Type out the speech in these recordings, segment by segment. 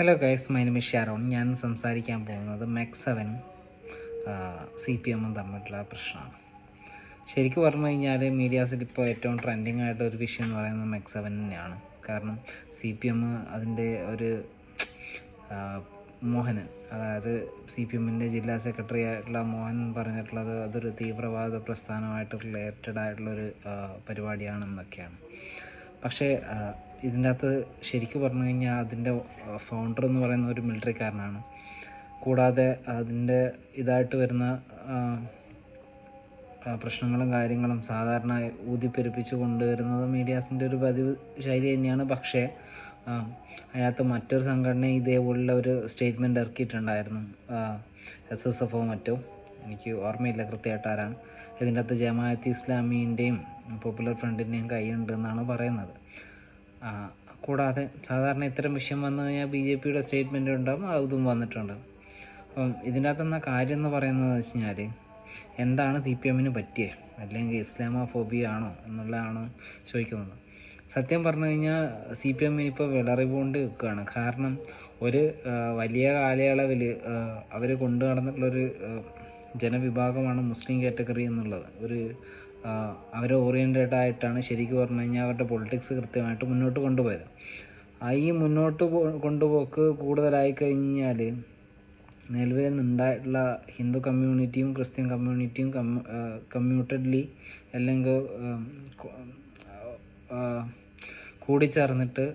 Hello guys my name Sharon ഞാൻ സംസാരിക്കാൻ പോകുന്നത് മെക് സെവനും സി പി എമ്മും തമ്മിലുള്ള പ്രശ്നമാണ്. ശരിക്കും പറഞ്ഞു കഴിഞ്ഞാൽ മീഡിയാസിൽ ഇപ്പോൾ ഏറ്റവും ട്രെൻഡിങ് ആയിട്ട് ഒരു വിഷയം എന്ന് പറയുന്നത് മെക് സെവൻ തന്നെയാണ്. കാരണം സി പി എം അതിന്റെ ഒരു മോഹന് അതായത് സി പി എമ്മിന്റെ ജില്ലാ സെക്രട്ടറി ആയിട്ടുള്ള മോഹൻ പറഞ്ഞിട്ടുള്ളത് അതൊരു തീവ്രവാദ പ്രസ്ഥാനമായിട്ട് റിലേറ്റഡ് ആയിട്ടുള്ളൊരു പരിപാടിയാണെന്നൊക്കെയാണ്. പക്ഷേ ഇതിന്റെ അകത്ത് ശരിക്കും പറഞ്ഞു കഴിഞ്ഞാൽ അതിന്റെ ഫൗണ്ടർ എന്ന് പറയുന്ന ഒരു മിലിറ്ററിക്കാരനാണ് കൂടാതെ അതിന്റെ ഇതായിട്ട് വരുന്ന പ്രശ്നങ്ങളും കാര്യങ്ങളും സാധാരണ ഊതിപ്പെരുപ്പിച്ച് കൊണ്ടുവരുന്നത് മീഡിയാസിന്റെ ഒരു പതിവ് ശൈലി തന്നെയാണ്. പക്ഷേ അതിനകത്ത് മറ്റൊരു സംഘടന ഇതേപോലുള്ള ഒരു സ്റ്റേറ്റ്മെന്റ് ഇറക്കിയിട്ടുണ്ടായിരുന്നു. എസ് എസ് എഫോ മറ്റോ? എനിക്ക് ഓർമ്മയില്ല കൃത്യമായിട്ട് ആരാണ്. ഇതിന്റെ അകത്ത് ജമാഅത്ത് ഇസ്ലാമീന്റെയും പോപ്പുലർ ഫ്രണ്ടിന്റെയും കൈയുണ്ട് എന്നാണ് പറയുന്നത്. കൂടാതെ സാധാരണ ഇത്തരം വിഷയം വന്നു കഴിഞ്ഞാൽ ബി ജെ പിയുടെ സ്റ്റേറ്റ്മെന്റ് ഉണ്ടാകും അതും വന്നിട്ടുണ്ട്. അപ്പം ഇതിന്റെ അകത്തുനിന്ന കാര്യം എന്ന് പറയുന്നത് വെച്ച് കഴിഞ്ഞാൽ എന്താണ് സി പി എമ്മിന് പറ്റിയേ? അല്ലെങ്കിൽ ഇസ്ലാമോ ഫോബിയാണോ എന്നുള്ളതാണോ ചോദിക്കുന്നത്. സത്യം പറഞ്ഞു കഴിഞ്ഞാൽ സി പി എമ്മിന് ഇപ്പോൾ നിൽക്കുകയാണ്. കാരണം ഒരു വലിയ കാലയളവിൽ അവർ കൊണ്ടു നടന്നിട്ടുള്ളൊരു ജനവിഭാഗമാണ് മുസ്ലിം കാറ്റഗറി എന്നുള്ളത്. ഒരു അവർ ഓറിയന്റഡ് ആയിട്ടാണ് ശരിക്കും പറഞ്ഞു കഴിഞ്ഞാൽ അവരുടെ പൊളിറ്റിക്സ് കൃത്യമായിട്ട് മുന്നോട്ട് കൊണ്ടുപോയത്. ആ ഈ മുന്നോട്ട് കൊണ്ടുപോക്ക് കൂടുതലായി കഴിഞ്ഞാൽ നിലവിൽ നിന്നുണ്ടായിട്ടുള്ള ഹിന്ദു കമ്മ്യൂണിറ്റിയും ക്രിസ്ത്യൻ കമ്മ്യൂണിറ്റിയും കമ്മ്യൂട്ടഡ്ലി അല്ലെങ്കിൽ കൂടിച്ചേർന്നിട്ട്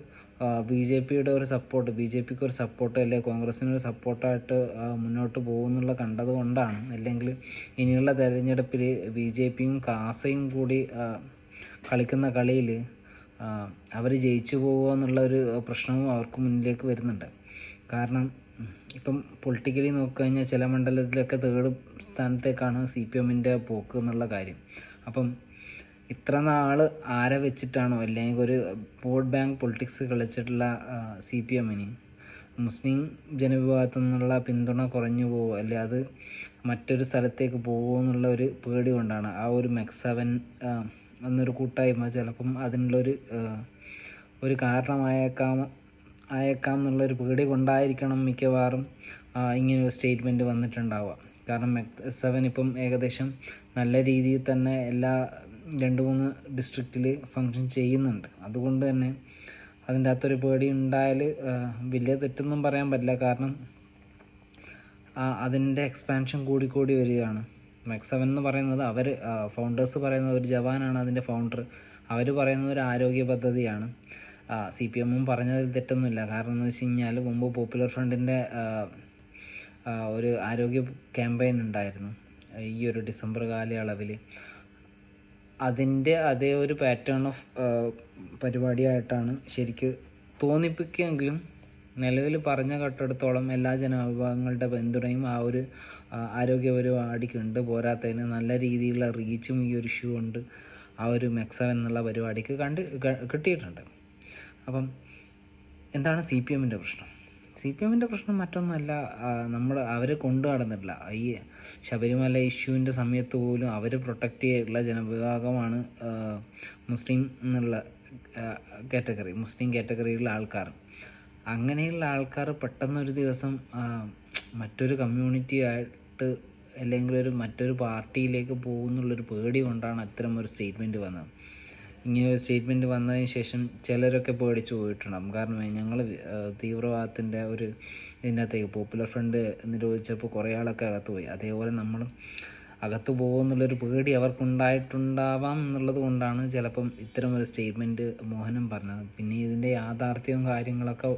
ബി ജെ പിയുടെ ഒരു സപ്പോർട്ട് ബി ജെ പിക്ക് ഒരു സപ്പോർട്ട് അല്ലെ? കോൺഗ്രസ്സിനൊരു സപ്പോർട്ടായിട്ട് മുന്നോട്ട് പോകുന്നുള്ള കണ്ടത് കൊണ്ടാണ്. അല്ലെങ്കിൽ ഇനിയുള്ള തെരഞ്ഞെടുപ്പിൽ ബി ജെ പിയും കാസയും കൂടി കളിക്കുന്ന കളിയിൽ അവർ ജയിച്ചു പോകുക എന്നുള്ള ഒരു പ്രശ്നവും അവർക്ക് മുന്നിലേക്ക് വരുന്നുണ്ട്. കാരണം ഇപ്പം പൊളിറ്റിക്കലി നോക്കിക്കഴിഞ്ഞാൽ ചില മണ്ഡലത്തിലൊക്കെ തേർഡ് സ്ഥാനത്തേക്കാണ് സി പി എമ്മിന്റെ പോക്ക് എന്നുള്ള കാര്യം. അപ്പം ഇത്ര നാൾ ആരെ വെച്ചിട്ടാണോ? അല്ലെങ്കിൽ ഒരു വോട്ട് ബാങ്ക് പൊളിറ്റിക്സ് കളിച്ചിട്ടുള്ള സി പി എമ്മിന് മുസ്ലിം ജനവിഭാഗത്തു നിന്നുള്ള പിന്തുണ കുറഞ്ഞു പോവോ? അല്ലെ അത് മറ്റൊരു സ്ഥലത്തേക്ക് പോകുമോ എന്നുള്ള ഒരു പേടി കൊണ്ടാണ്. ആ ഒരു മെക്സവൻ എന്നൊരു കൂട്ടായ്മ ചിലപ്പം അതിനുള്ളൊരു ഒരു കാരണമായേക്കാം ആയേക്കാം എന്നുള്ളൊരു പേടി കൊണ്ടായിരിക്കണം മിക്കവാറും ഇങ്ങനെ ഒരു സ്റ്റേറ്റ്മെന്റ് വന്നിട്ടുണ്ടാവുക. കാരണം മെക് സെവൻ ഇപ്പം ഏകദേശം നല്ല രീതിയിൽ തന്നെ എല്ലാ രണ്ട് മൂന്ന് ഡിസ്ട്രിക്റ്റിൽ ഫങ്ഷൻ ചെയ്യുന്നുണ്ട്. അതുകൊണ്ട് തന്നെ അതിന്റെ അകത്തൊരു പേടി ഉണ്ടായാൽ വലിയ തെറ്റൊന്നും പറയാൻ പറ്റില്ല. കാരണം അതിന്റെ എക്സ്പാൻഷൻ കൂടി കൂടി വരികയാണ്. മെക് സെവൻ എന്ന് പറയുന്നത് അവർ ഫൗണ്ടേഴ്സ് പറയുന്നത് ഒരു ജവാനാണ് അതിന്റെ ഫൗണ്ടർ അവർ പറയുന്നത് ഒരു ആരോഗ്യ പദ്ധതിയാണ്. സി പി എമ്മും പറഞ്ഞതിൽ തെറ്റൊന്നുമില്ല. കാരണം എന്ന് വെച്ച് കഴിഞ്ഞാൽ മുമ്പ് പോപ്പുലർ ഫ്രണ്ടിന്റെ ഒരു ആരോഗ്യ ക്യാമ്പയിൻ ഉണ്ടായിരുന്നു. ഈ ഒരു ഡിസംബർ കാലയളവിൽ അതിന്റെ അതേ ഒരു പാറ്റേൺ ഓഫ് പരിപാടിയായിട്ടാണ് ശരിക്ക് തോന്നിപ്പിക്കുകയെങ്കിലും നിലവിൽ പറഞ്ഞ ഘട്ടത്തോളം എല്ലാ ജനവിഭാഗങ്ങളുടെ പിന്തുണയും ആ ഒരു ആരോഗ്യപരിപാടിക്ക് ഉണ്ട് പരിപാടിക്കുണ്ട് പോരാത്തതിന് നല്ല രീതിയിലുള്ള റീച്ചും ഈ ഒരു ഷൂ ഉണ്ട് ആ ഒരു മെക്സവൻ എന്നുള്ള പരിപാടിക്ക് കണ്ട് കിട്ടിയിട്ടുണ്ട്. അപ്പം എന്താണ് സി പി എമ്മിന്റെ പ്രശ്നം? സി പി എമ്മിന്റെ പ്രശ്നം മറ്റൊന്നുമല്ല നമ്മൾ അവരെ കൊണ്ടു നടന്നിട്ടില്ല. ഈ ശബരിമല ഇഷ്യൂവിന്റെ സമയത്ത് പോലും അവർ പ്രൊട്ടക്റ്റ് ചെയ്തിട്ടുള്ള ജനവിഭാഗമാണ് മുസ്ലിം എന്നുള്ള കാറ്റഗറി മുസ്ലിം കാറ്റഗറിയിലുള്ള ആൾക്കാർ. അങ്ങനെയുള്ള ആൾക്കാർ പെട്ടെന്നൊരു ദിവസം മറ്റൊരു കമ്മ്യൂണിറ്റി ആയിട്ട് അല്ലെങ്കിൽ ഒരു മറ്റൊരു പാർട്ടിയിലേക്ക് പോകുന്നുള്ളൊരു പേടി കൊണ്ടാണ് അത്തരം ഒരു സ്റ്റേറ്റ്മെന്റ് വന്നത്. ഇങ്ങനെ ഒരു സ്റ്റേറ്റ്മെന്റ് വന്നതിന് ശേഷം ചിലരൊക്കെ പേടിച്ച് പോയിട്ടുണ്ടാകും കാരണം ഞങ്ങൾ തീവ്രവാദത്തിന്റെ ഒരു ഇതിനകത്തേക്ക് പോപ്പുലർ ഫ്രണ്ട് നിരോധിച്ചപ്പോൾ കുറേ ആളൊക്കെ അകത്ത് പോയി. അതേപോലെ നമ്മളും അകത്ത് പോകുമെന്നുള്ളൊരു പേടി അവർക്കുണ്ടായിട്ടുണ്ടാവാം എന്നുള്ളത് കൊണ്ടാണ് ചിലപ്പം ഇത്തരം ഒരു സ്റ്റേറ്റ്മെന്റ് മോഹനം പറഞ്ഞത്. പിന്നെ ഇതിന്റെ യാഥാർത്ഥ്യവും കാര്യങ്ങളൊക്കെ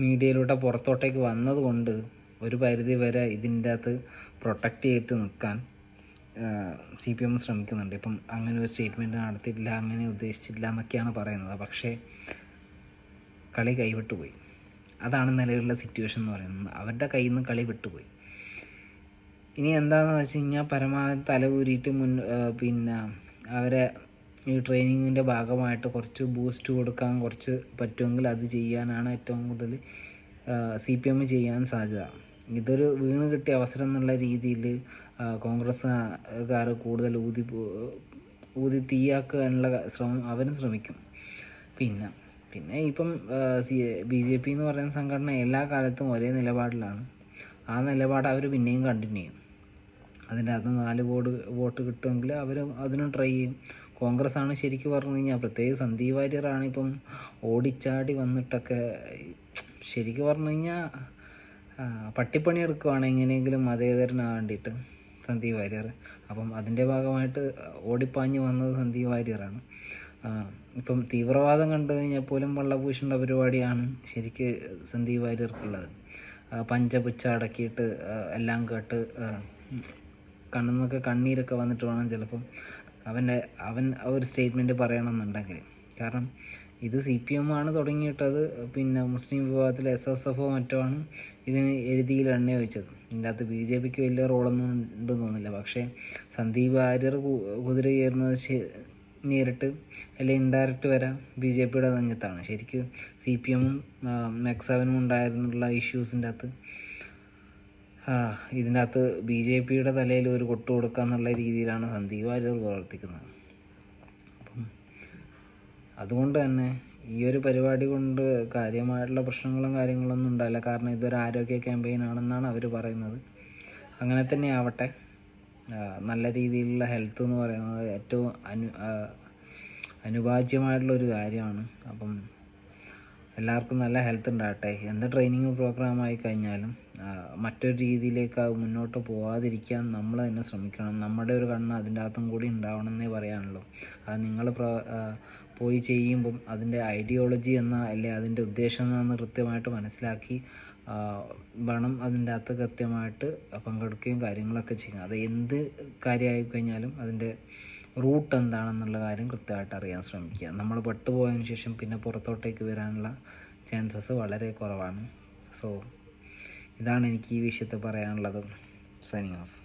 മീഡിയയിലൂടെ പുറത്തോട്ടേക്ക് വന്നതുകൊണ്ട് ഒരു പരിധി വരെ ഇതിന്റെ അകത്ത് പ്രൊട്ടക്റ്റ് ചെയ്തിട്ട് നിൽക്കാൻ സി പി എം ശ്രമിക്കുന്നുണ്ട്. ഇപ്പം അങ്ങനെ ഒരു സ്റ്റേറ്റ്മെന്റ് നടത്തിയിട്ടില്ല അങ്ങനെ ഉദ്ദേശിച്ചില്ല എന്നൊക്കെയാണ് പറയുന്നത്. പക്ഷേ കളി കൈവിട്ടു പോയി. അതാണ് നിലവിലുള്ള സിറ്റുവേഷൻ എന്ന് പറയുന്നത്. അവരുടെ കയ്യിൽ നിന്ന് കളി വിട്ടുപോയി ഇനി എന്താണെന്ന് വെച്ച് കഴിഞ്ഞാൽ പരമാവധി തലകൂരിയിട്ട് മുൻ പിന്നെ അവരെ ഈ ട്രെയിനിങ്ങിന്റെ ഭാഗമായിട്ട് കുറച്ച് ബൂസ്റ്റ് കൊടുക്കാൻ കുറച്ച് പറ്റുമെങ്കിൽ അത് ചെയ്യാനാണ് ഏറ്റവും കൂടുതൽ സി പി എം ചെയ്യാൻ സാധ്യത. ഇതൊരു വീണ് കിട്ടിയ അവസരം എന്നുള്ള രീതിയിൽ കോൺഗ്രസ്സുകാർ കൂടുതൽ ഊതി ഊതി ഊതി തീയാക്കാനുള്ള ശ്രമം അവരും ശ്രമിക്കും. പിന്നെ പിന്നെ ഇപ്പം സി ബി ജെ പി എന്ന് പറയുന്ന സംഘടന എല്ലാ കാലത്തും ഒരേ നിലപാടിലാണ്. ആ നിലപാട് അവർ പിന്നെയും കണ്ടിന്യൂ ചെയ്യും. അതിന്റെ അകത്ത് നാല് വോട്ട് വോട്ട് കിട്ടുമെങ്കിൽ അവർ അതിനും ട്രൈ ചെയ്യും. കോൺഗ്രസ് ആണ് ശരിക്കും പറഞ്ഞു കഴിഞ്ഞാൽ പ്രത്യേകിച്ച് സന്ദീപ് വാര്യറാണ് ഇപ്പം ഓടിച്ചാടി വന്നിട്ടൊക്കെ ശരിക്കും പറഞ്ഞു കഴിഞ്ഞാൽ പട്ടിപ്പണി എടുക്കുവാണ് എങ്ങനെയെങ്കിലും മതേതരനാ വേണ്ടിയിട്ട് സന്ദീപ് വാര്യർ. അപ്പം അതിന്റെ ഭാഗമായിട്ട് ഓടിപ്പാഞ്ഞ് വന്നത് സന്ദീപ് വാര്യറാണ് ഇപ്പം തീവ്രവാദം കണ്ടു കഴിഞ്ഞാൽ പോലും വള്ളഭൂഷണ പരിപാടിയാണ് ശരിക്ക് സന്ദീപ് വാര്യർക്കുള്ളത്. പഞ്ചപുച്ച അടക്കിയിട്ട് എല്ലാം കേട്ട് കണ്ണെന്നൊക്കെ കണ്ണീരൊക്കെ വന്നിട്ട് വേണം ചിലപ്പം അവന്റെ അവൻ ഒരു സ്റ്റേറ്റ്മെന്റ് പറയണമെന്നുണ്ടെങ്കിൽ. കാരണം ഇത് സി പി എം ആണ് തുടങ്ങിയിട്ടത്. പിന്നെ മുസ്ലിം വിഭാഗത്തിൽ എസ് എസ് എഫോ മറ്റോ ആണ് ഇതിന് എഴുതിയിൽ എണ്ണ വെച്ചത് ഇതിന്റെ അകത്ത് ബി ജെ പിക്ക് വലിയ റോളൊന്നും ഉണ്ടെന്ന് തോന്നുന്നില്ല. പക്ഷേ സന്ദീപ് ആര്യർ കുതിര കയറുന്നത് നേരിട്ട് അല്ലെങ്കിൽ ഇൻഡയറക്റ്റ് വരാം ബി ജെ പിയുടെ നെഞ്ഞത്താണ് ശരിക്കും സി പി എമ്മും മെക്സവനും ഉണ്ടായിരുന്നുള്ള ഇഷ്യൂസിന്റെ അകത്ത് ഇതിന്റെ അകത്ത് ബി ജെ പിയുടെ തലയിൽ ഒരു കൊട്ടു കൊടുക്കുക എന്നുള്ള രീതിയിലാണ് സന്ദീപ് ആര്യർ പ്രവർത്തിക്കുന്നത്. അതുകൊണ്ട് തന്നെ ഈ ഒരു പരിപാടി കൊണ്ട് കാര്യമായിട്ടുള്ള പ്രശ്നങ്ങളും കാര്യങ്ങളൊന്നും ഉണ്ടാവില്ല കാരണം ഇതൊരു ആരോഗ്യ ക്യാമ്പയിൻ ആണെന്നാണ് അവർ പറയുന്നത് അങ്ങനെ തന്നെ ആവട്ടെ നല്ല രീതിയിലുള്ള ഹെൽത്ത് എന്ന് പറയുന്നത് ഏറ്റവും അനു ഒരു കാര്യമാണ് അപ്പം എല്ലാവർക്കും നല്ല ഹെൽത്ത് ഉണ്ടാകട്ടെ. എന്ത് ട്രെയിനിങ് പ്രോഗ്രാം ആയി കഴിഞ്ഞാലും മറ്റൊരു രീതിയിലേക്ക് മുന്നോട്ട് പോകാതിരിക്കാൻ നമ്മൾ തന്നെ ശ്രമിക്കണം. നമ്മുടെ ഒരു കണ്ണ് അതിന്റെ അകത്തും കൂടി ഉണ്ടാവണം എന്നേ പറയാനുള്ളൂ. അത് നിങ്ങൾ പോയി ചെയ്യുമ്പം അതിന്റെ ഐഡിയോളജി എന്ന അല്ലെ അതിന്റെ ഉദ്ദേശം എന്നാന്ന് കൃത്യമായിട്ട് മനസ്സിലാക്കി വേണം അതിന്റെ അകത്ത് കൃത്യമായിട്ട് പങ്കെടുക്കുകയും കാര്യങ്ങളൊക്കെ ചെയ്യുക. അത് എന്ത് കാര്യമായി കഴിഞ്ഞാലും അതിന്റെ റൂട്ട് എന്താണെന്നുള്ള കാര്യം കൃത്യമായിട്ട് അറിയാൻ ശ്രമിക്കുക. നമ്മൾ പെട്ടുപോയതിന് ശേഷം പിന്നെ പുറത്തോട്ടേക്ക് വരാനുള്ള ചാൻസസ് വളരെ കുറവാണ്. സോ ഇതാണ് എനിക്ക് ഈ വിഷയത്തിൽ പറയാനുള്ളത്. Signing off